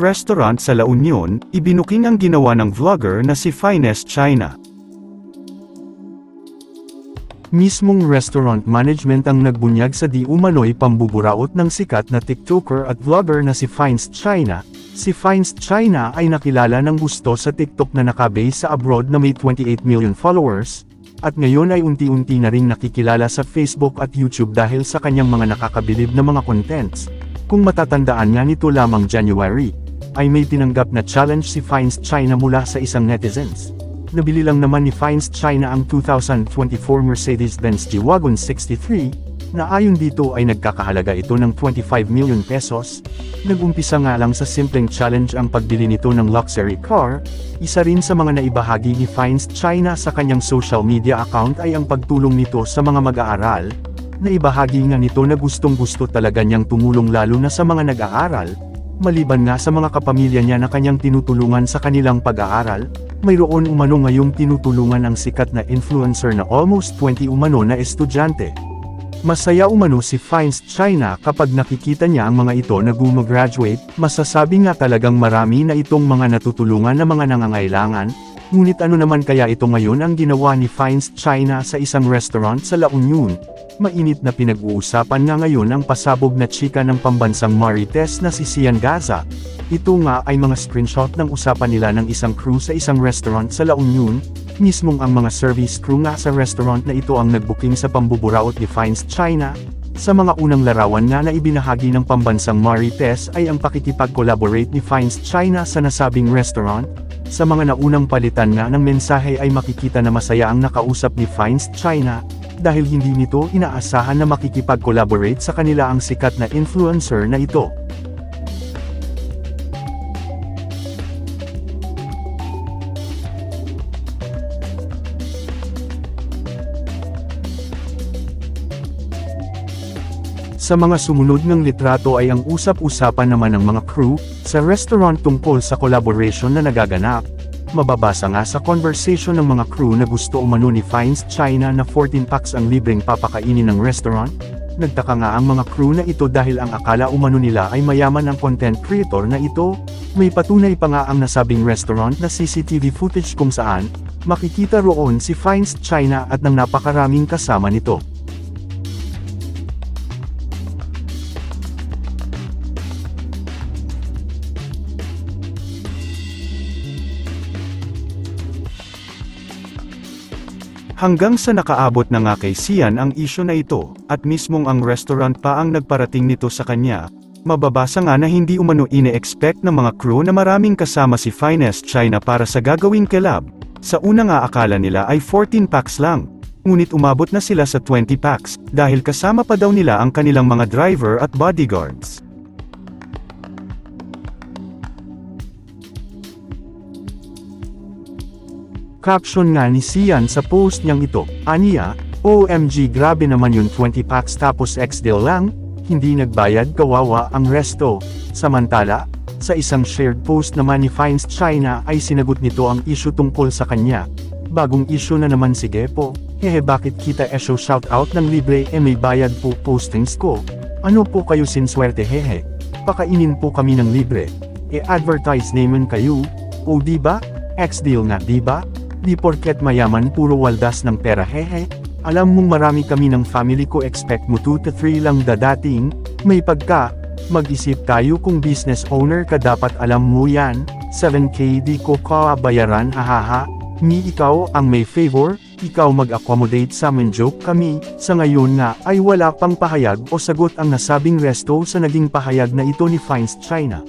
restaurant sa La Union, ibinuking ang ginawa ng vlogger na si Finest China. Mismong restaurant management ang nagbunyag sa di umano'y pambuburaot ng sikat na TikToker at vlogger na si Finest China. Si Finest China ay nakilala ng gusto sa TikTok na nakabase sa abroad na may 28 million followers, at ngayon ay unti-unti na ring nakikilala sa Facebook at YouTube dahil sa kanyang mga nakakabilib na mga contents. Kung matatandaan nga nito lamang January, ay may tinanggap na challenge si Finest China mula sa isang netizens. Nabili lang naman ni Finest China ang 2024 Mercedes-Benz G-Wagon 63, na ayon dito ay nagkakahalaga ito ng 25 million pesos. Nagumpisa nga lang sa simpleng challenge ang pagbili nito ng luxury car, isa rin sa mga naibahagi ni Finest China sa kanyang social media account ay ang pagtulong nito sa mga mag-aaral, Naibahagi nga nito na gustong gusto talaga niyang tumulong lalo na sa mga nag-aaral, maliban nga sa mga kapamilya niya na kanyang tinutulungan sa kanilang pag-aaral, mayroon umano ngayong tinutulungan ang sikat na influencer na almost 20 umano na estudyante. Masaya umano si Finest China kapag nakikita niya ang mga ito na gumagraduate, masasabi nga talagang marami na itong mga natutulungan na mga nangangailangan, ngunit ano naman kaya ito ngayon ang ginawa ni Finest China sa isang restaurant sa La Union, Mainit na pinag-uusapan nga ngayon ang pasabog na chika ng pambansang Marites na si Sian Gaza. Ito nga ay mga screenshot ng usapan nila ng isang crew sa isang restaurant sa La Union, mismong ang mga service crew nga sa restaurant na ito ang nagbuking sa pambuburaot ni Finest China. Sa mga unang larawan nga na ibinahagi ng pambansang Marites ay ang pakikipag-collaborate ni Finest China sa nasabing restaurant, sa mga naunang palitan nga ng mensahe ay makikita na masaya ang nakausap ni Finest China, dahil hindi nito inaasahan na makikipag-collaborate sa kanila ang sikat na influencer na ito. Sa mga sumunod ng litrato ay ang usap-usapan naman ng mga crew, sa restaurant tungkol sa collaboration na nagaganap. Mababasa nga sa conversation ng mga crew na gusto umano ni Fines China na 14 packs ang libreng papakainin ng restaurant. Nagtaka nga ang mga crew na ito dahil ang akala umano nila ay mayaman ang content creator na ito. May patunay pa nga ang nasabing restaurant na CCTV footage kung saan, makikita roon si Fines China at ng napakaraming kasama nito. Hanggang sa nakaabot na nga kay Sian ang isyo na ito, at mismong ang restaurant pa ang nagparating nito sa kanya, mababasa nga na hindi umano ine-expect ng mga crew na maraming kasama si Finest China para sa gagawing collab. Sa una nga akala nila ay 14 packs lang, ngunit umabot na sila sa 20 packs, dahil kasama pa daw nila ang kanilang mga driver at bodyguards. Caption nga ni Sian sa post niyang ito, Aniya, OMG grabe naman yung 20 packs tapos ex-deal lang, hindi nagbayad kawawa ang resto. Samantala, sa isang shared post naman ni Fines China ay sinagot nito ang issue tungkol sa kanya. Bagong issue na naman si Gepo, hehe bakit kita esyo shoutout ng libre e may bayad po postings ko. Ano po kayo sinswerte hehe? Pakainin po kami ng libre. E-advertise naman kayo, o diba? Ex-deal nga diba? Di porket mayaman puro waldas ng pera hehe, alam mong marami kami ng family ko expect mo 2 to 3 lang dadating, may pagka, mag-isip tayo kung business owner ka dapat alam mo yan, 7k di ko kabayaran hahaha, ni ikaw ang may favor, ikaw mag-accommodate sa amin joke kami, sa ngayon nga ay wala pang pahayag o sagot ang nasabing resto sa naging pahayag na ito ni Fines China.